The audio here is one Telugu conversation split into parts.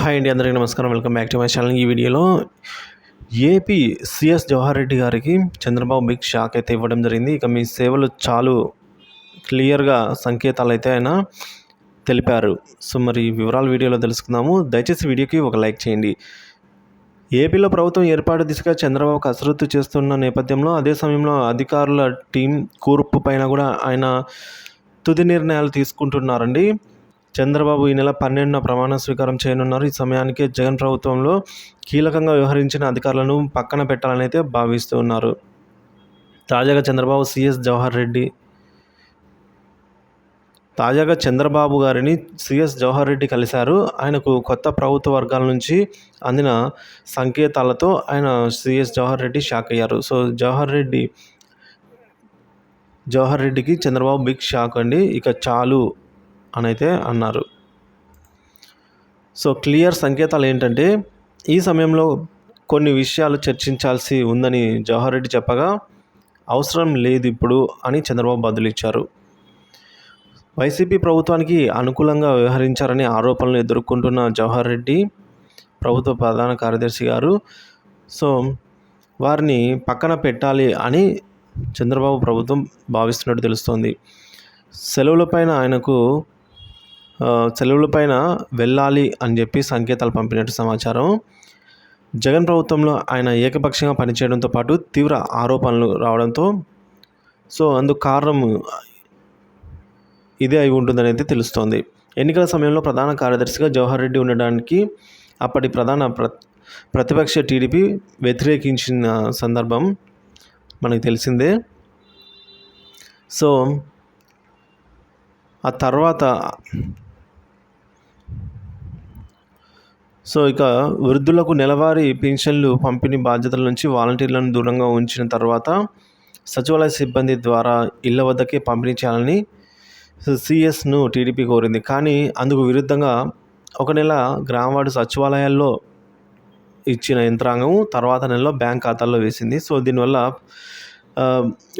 హాయ్ అండి అందరికీ నమస్కారం. Welcome back to my channel. ఈ వీడియోలో ఏపీ సిఎస్ జవహర్ రెడ్డి గారికి చంద్రబాబు బిగ్ షాక్ అయితే ఇవ్వడం జరిగింది. ఇక మీ సేవలు చాలు క్లియర్గా సంకేతాలు అయితే ఆయన తెలిపారు. సో మరి వివరాలు వీడియోలో తెలుసుకుందాము. దయచేసి వీడియోకి ఒక లైక్ చేయండి. ఏపీలో ప్రభుత్వం ఏర్పాటు దిశగా చంద్రబాబు కసరత్తు చేస్తున్న నేపథ్యంలో అదే సమయంలో అధికారుల టీం కూర్పు పైన కూడా ఆయన తుది నిర్ణయాలు తీసుకుంటున్నారండి. చంద్రబాబు ఈ నెల పన్నెండున ప్రమాణ స్వీకారం చేయనున్నారు. ఈ సమయానికి జగన్ ప్రభుత్వంలో కీలకంగా వ్యవహరించిన అధికారులను పక్కన పెట్టాలని అయితే భావిస్తూ ఉన్నారు. తాజాగా చంద్రబాబు సిఎస్ జవహర్ రెడ్డి తాజాగా చంద్రబాబు గారిని సిఎస్ జవహర్ రెడ్డి కలిశారు. ఆయనకు కొత్త ప్రభుత్వ వర్గాల నుంచి అందిన సంకేతాలతో ఆయన సిఎస్ జవహర్ రెడ్డి షాక్ అయ్యారు. సో జవహర్ రెడ్డి జవహర్ రెడ్డికి చంద్రబాబు బిగ్ షాక్ అండి. ఇక చాలు అని అయితే అన్నారు. సో క్లియర్ సంకేతాలు ఏంటంటే ఈ సమయంలో కొన్ని విషయాలు చర్చించాల్సి ఉందని జవహర్ రెడ్డి చెప్పగా అవసరం లేదు ఇప్పుడు అని చంద్రబాబు బదులిచ్చారు. వైసీపీ ప్రభుత్వానికి అనుకూలంగా వ్యవహరించారని ఆరోపణలు ఎదుర్కొంటున్న జవహర్ రెడ్డి ప్రభుత్వ ప్రధాన కార్యదర్శి గారు సో వారిని పక్కన పెట్టాలి అని చంద్రబాబు ప్రభుత్వం భావిస్తున్నట్టు తెలుస్తోంది. సెలవులపైన ఆయనకు సెలవుల పైన వెళ్ళాలి అని చెప్పి సంకేతాలు పంపినట్టు సమాచారం. జగన్ ప్రభుత్వంలో ఆయన ఏకపక్షంగా పనిచేయడంతో పాటు తీవ్ర ఆరోపణలు రావడంతో సో అందుకు కారణం ఇదే అయి ఉంటుందని అయితే తెలుస్తోంది. ఎన్నికల సమయంలో ప్రధాన కార్యదర్శిగా జవహర్ రెడ్డి ఉండడానికి అప్పటి ప్రధాన ప్ర ప్రతిపక్ష టీడీపీ వ్యతిరేకించిన సందర్భం మనకు తెలిసిందే. సో ఆ తర్వాత సో ఇక వృద్ధులకు నెలవారీ పెన్షన్లు పంపిణీ బాధ్యతల నుంచి వాలంటీర్లను దూరంగా ఉంచిన తర్వాత సచివాలయ సిబ్బంది ద్వారా ఇళ్ళ వద్దకే పంపిణీ చేయాలని సిఎస్ను టీడీపీ కోరింది. కానీ అందుకు విరుద్ధంగా ఒక నెల గ్రామవాడు సచివాలయాల్లో ఇచ్చిన యంత్రాంగం తర్వాత నెలలో బ్యాంక్ ఖాతాల్లో వేసింది. సో దీనివల్ల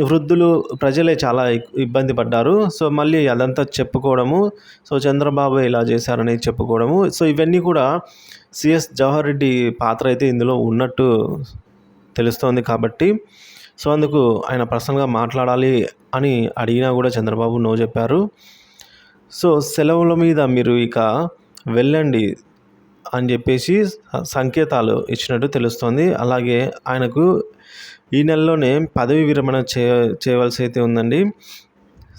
వృద్ధులు ప్రజలే చాలా ఇబ్బంది పడ్డారు. సో మళ్ళీ అదంతా చెప్పుకోవడము సో చంద్రబాబు ఇలా చేశారని చెప్పుకోవడము. సో ఇవన్నీ కూడా సిఎస్ జవహర్ రెడ్డి పాత్ర అయితే ఇందులో ఉన్నట్టు తెలుస్తోంది కాబట్టి సో అందుకు ఆయన పర్సనల్గా మాట్లాడాలి అని అడిగినా కూడా చంద్రబాబు నో చెప్పారు. సో సెలవుల మీద మీరు ఇక వెళ్ళండి. అని చెప్పేసి సంకేతాలు ఇచ్చినట్టు తెలుస్తోంది. అలాగే ఆయనకు ఈ నెలలోనే పదవి విరమణ చేయ చేయవలసి అయితే ఉందండి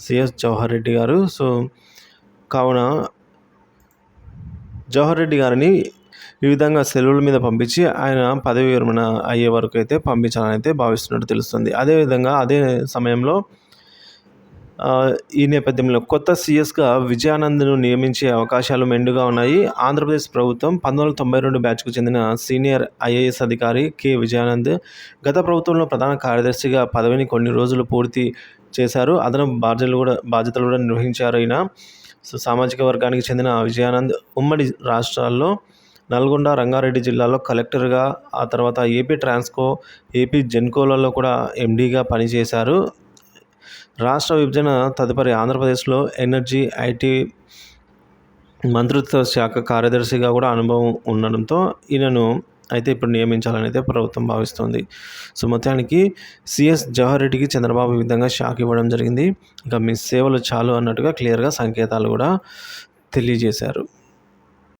సిఎస్ జవహర్ రెడ్డి గారు. సో కావున జవహర్ రెడ్డి గారిని ఈ విధంగా సెలవుల మీద పంపించి ఆయన పదవి విరమణ అయ్యే వరకు అయితే పంపించాలని అయితే భావిస్తున్నట్టు తెలుస్తుంది. అదేవిధంగా అదే సమయంలో ఈ నేపథ్యంలో కొత్త సీఎస్గా విజయానంద్ను నియమించే అవకాశాలు మెండుగా ఉన్నాయి. ఆంధ్రప్రదేశ్ ప్రభుత్వం పంతొమ్మిది వందల తొంభై రెండు బ్యాచ్కు చెందిన సీనియర్ ఐఏఎస్ అధికారి కె విజయానంద్ గత ప్రభుత్వంలో ప్రధాన కార్యదర్శిగా పదవిని కొన్ని రోజులు పూర్తి చేశారు. అదనపు బాధ్యతలు కూడా బాధ్యతలు కూడా నిర్వహించారు అయినా సో సామాజిక వర్గానికి చెందిన విజయానంద్ ఉమ్మడి రాష్ట్రాల్లో నల్గొండ రంగారెడ్డి జిల్లాలో కలెక్టర్గా ఆ తర్వాత ఏపీ ట్రాన్స్కో ఏపీ జెన్కోలలో కూడా ఎండీగా పనిచేశారు. రాష్ట్ర విభజన తదుపరి ఆంధ్రప్రదేశ్లో ఎనర్జీ ఐటీ మంత్రిత్వ శాఖ కార్యదర్శిగా కూడా అనుభవం ఉండడంతో ఈయనను అయితే ఇప్పుడు నియమించాలని అయితే ప్రభుత్వం భావిస్తోంది. సో మొత్తానికి సిఎస్ జవహర్ రెడ్డికి చంద్రబాబు ఈ విధంగా షాక్ ఇవ్వడం జరిగింది. ఇంకా మీ సేవలు చాలు అన్నట్టుగా క్లియర్గా సంకేతాలు కూడా తెలియజేశారు.